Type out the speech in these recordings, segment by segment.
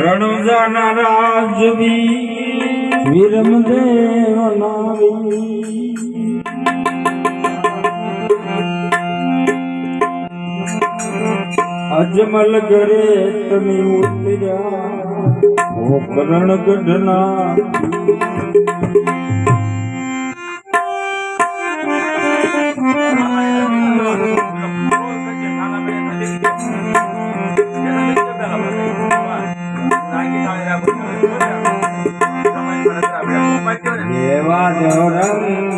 રણજન રાજવી વિરમ દેવ નાવી અજમલ ગરે તમે ઉતર્યા કરણ ગઢના વાદરમ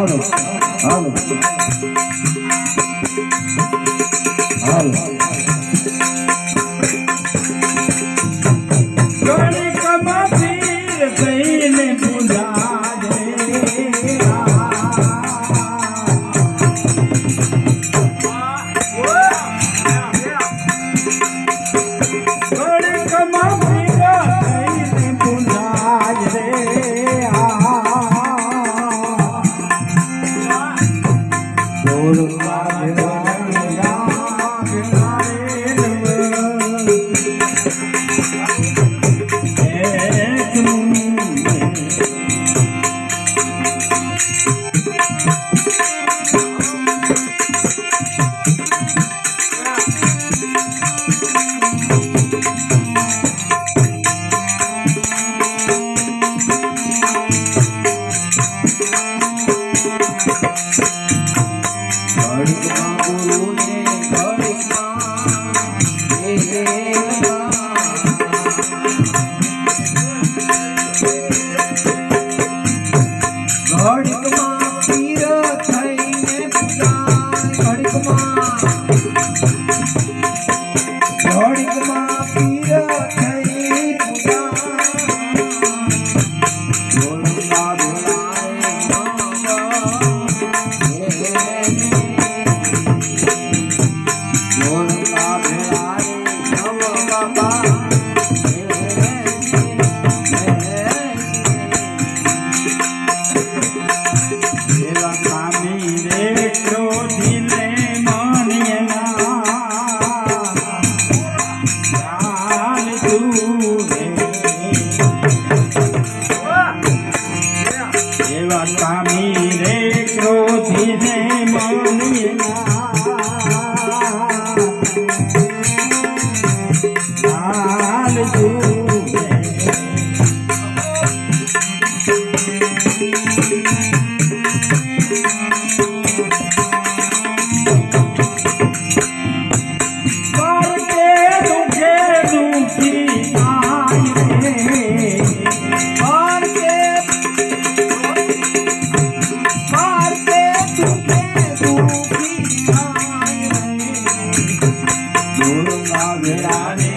હાલો. હાલો. હાલો. கொடுக்குமா? தெய்வம் சாமி राधे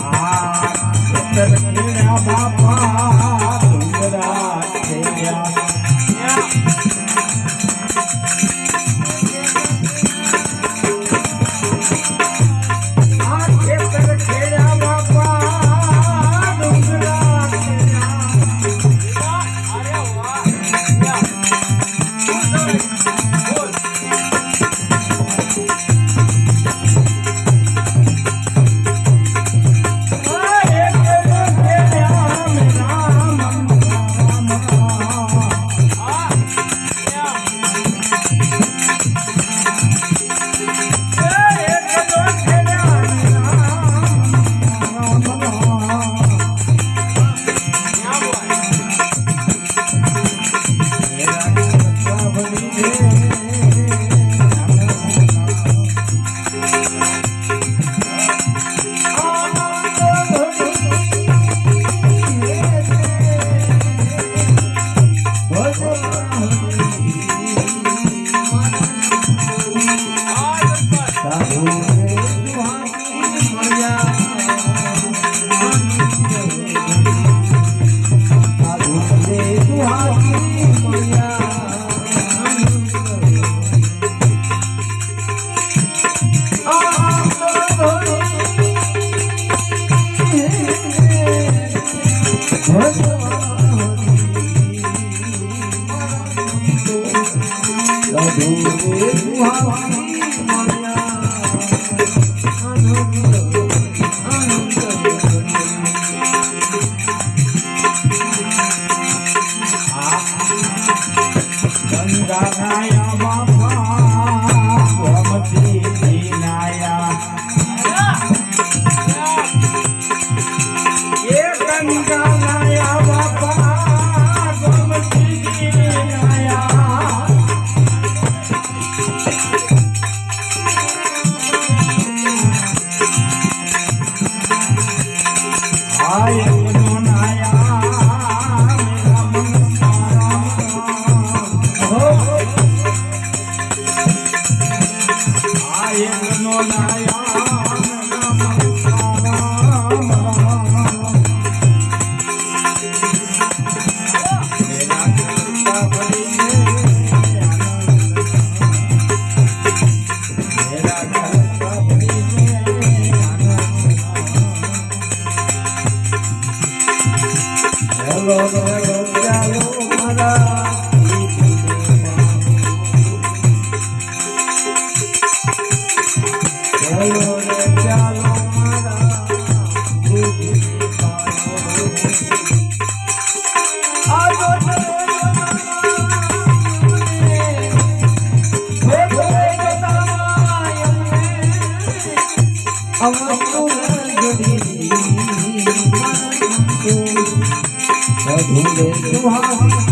हाँ ಬರೆಯೇ মধুর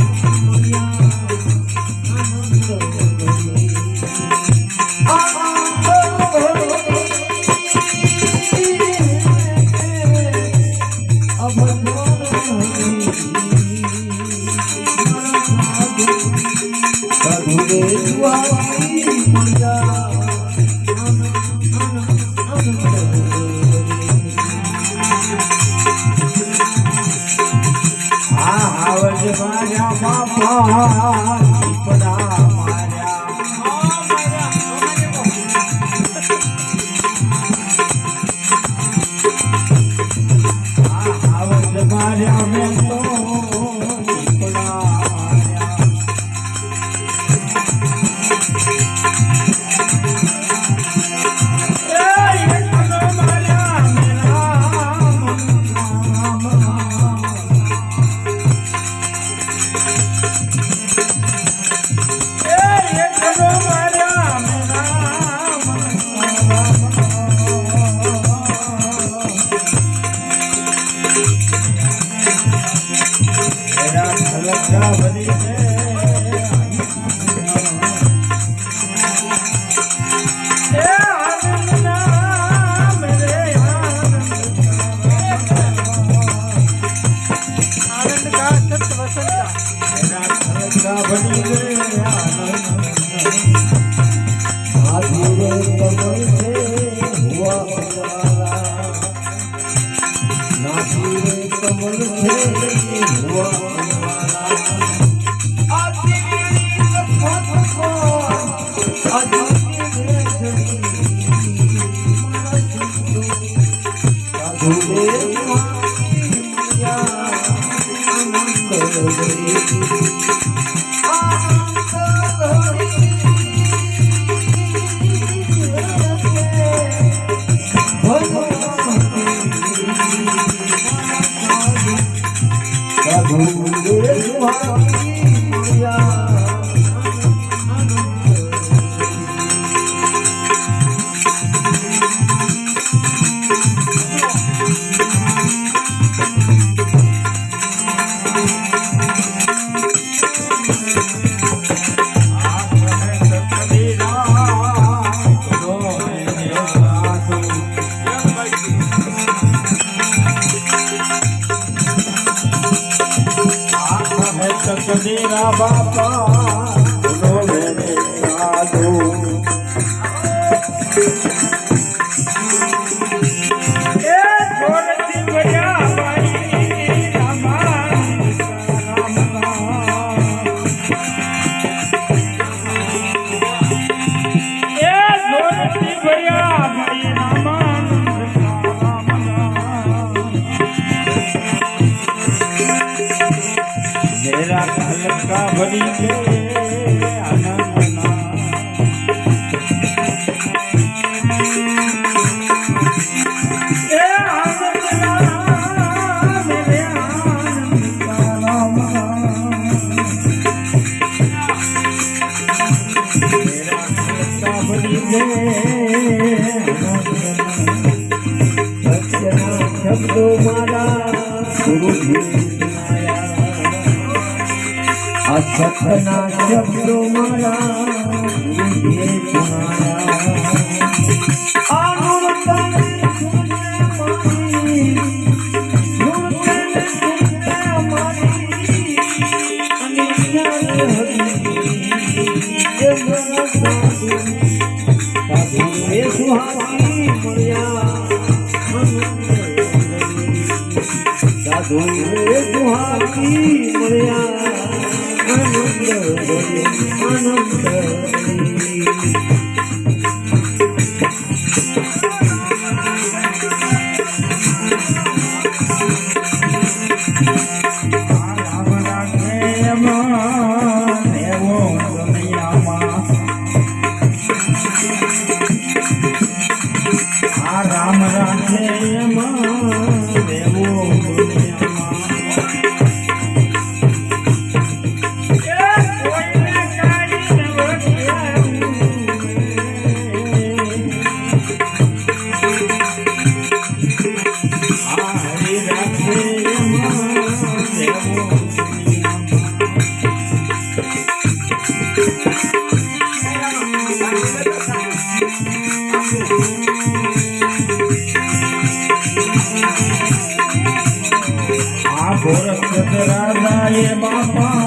મનમાં મેરા ખલકા Thank you. বাপা का भरी के સપના શબ્દો મારા. ગોરખ રાધાએ બાપા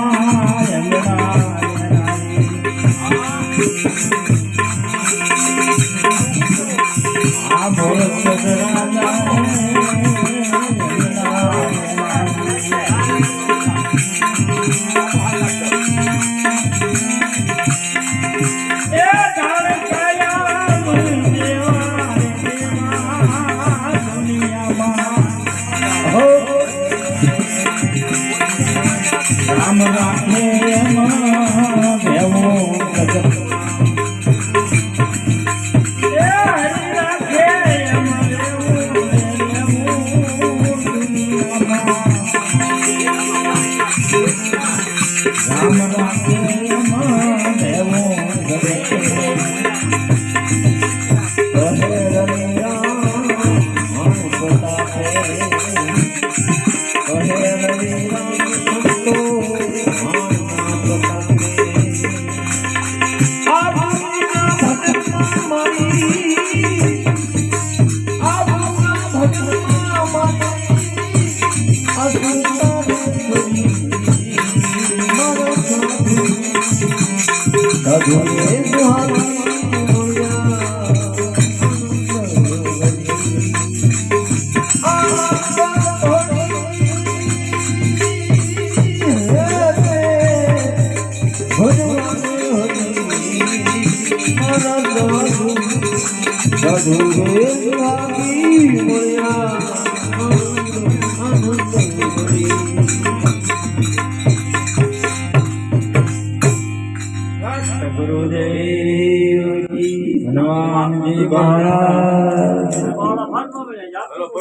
ભલે